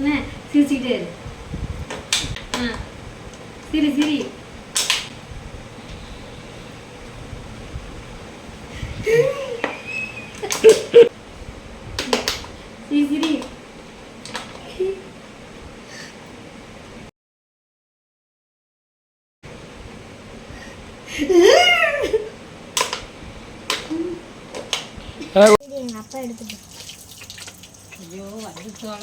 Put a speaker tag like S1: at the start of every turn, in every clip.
S1: என்ன சிரிச்சுக்கிட்டே இரு. ஆ. சிரி சிரி. சிரி சிரி.
S2: அப்பா எடுத்துட்டு
S1: ஐயோ வந்துச்சோல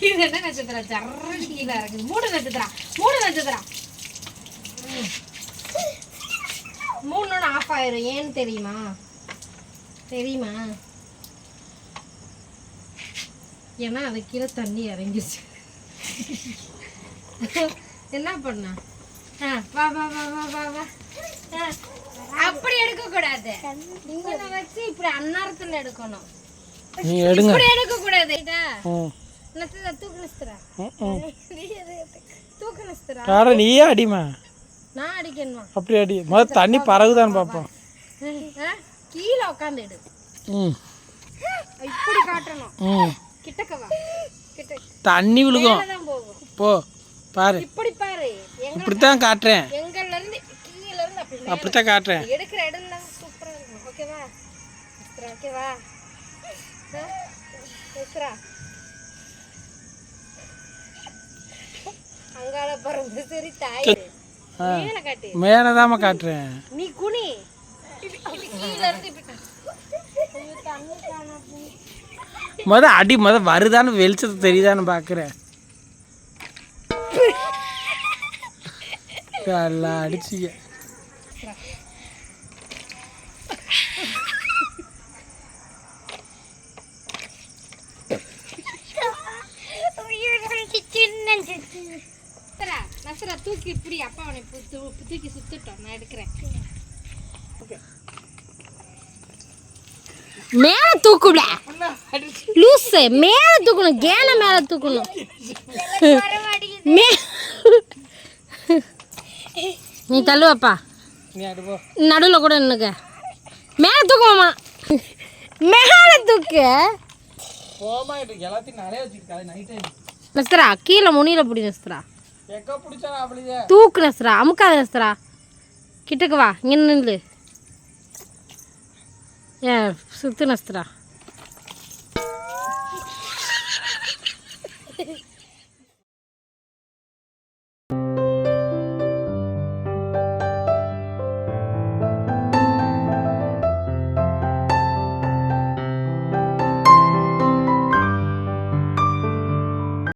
S1: இது என்ன நட்சத்திரம்? சர்றடி கீழே இருக்குது மூணு நட்சத்திரம். மூணு நட்சத்திரம். ம். மூணு ஆஃப் ஆயிரும். ஏன்னு தெரியுமா? தெரியுமா? ஏன்னா அது கீழே தண்ணி இறங்கிச்சு என்ன பண்ண? ஆ வா வா வா வா வா வா. அப்படி எடுக்க கூடாது இங்க வச்சு இப்படி அன்னாரத்துல எடுக்கணும்.
S3: நீ எடுங்க.
S1: இப்படி எடுக்க கூடாது
S3: யார நீயே அடிமா
S1: நான் அடிக்கணுமா
S3: அப்படி அடி முதல்ல தண்ணி பறகுதான்னு பார்ப்போம்?
S1: கீழே
S3: ம்
S1: இப்படி காட்டணும்
S3: ம்
S1: கிட்ட
S3: தண்ணி விழுகும் போ பாரு
S1: இப்படி பாரு
S3: இப்படித்தான் காட்டுறேன்
S1: எங்கள்ல இருந்து கீழ இருந்து அப்படி மேல.
S3: அப்படித்தான் காட்டுறேன்
S1: எடுக்கிற இடம் சூப்பரா இருக்கும் ஓகேவா நிஸ்துறா ஓகேவா அங்கால பறந்து சரி தாய். மேல காட்டு?
S3: மேலே காட்டுறேன்.
S1: நீ குனி.
S3: முத அடி முத வருதான்னு வெளிச்சத்து தெரியுதான்னு பார்க்குறேன் எல்லாம் அடிச்சிக்க.
S1: நஸ்ரா, நஸ்ரா, தூக்கி இப்படி அப்பா அவனை தூக்கி சுத்துட்டோம் நான் எடுக்கிறேன். மேல தூக்குல லூசு மேல தூக்கணும் கேன மேல தூக்கணும். நீ தள்ளுவாப்பா. நடுவில் கூட நின்னுக்க. மேல தூக்குவாமா மேல தூக்கு. நஸ்தரா கீழே முனியில பிடி நஸ்தரா தூக்கு நஸ்தரா அமுக்காத நஸ்தரா கிட்டக்கு வா இங்கே நில்லு. ஏ சுத்து நஸ்தரா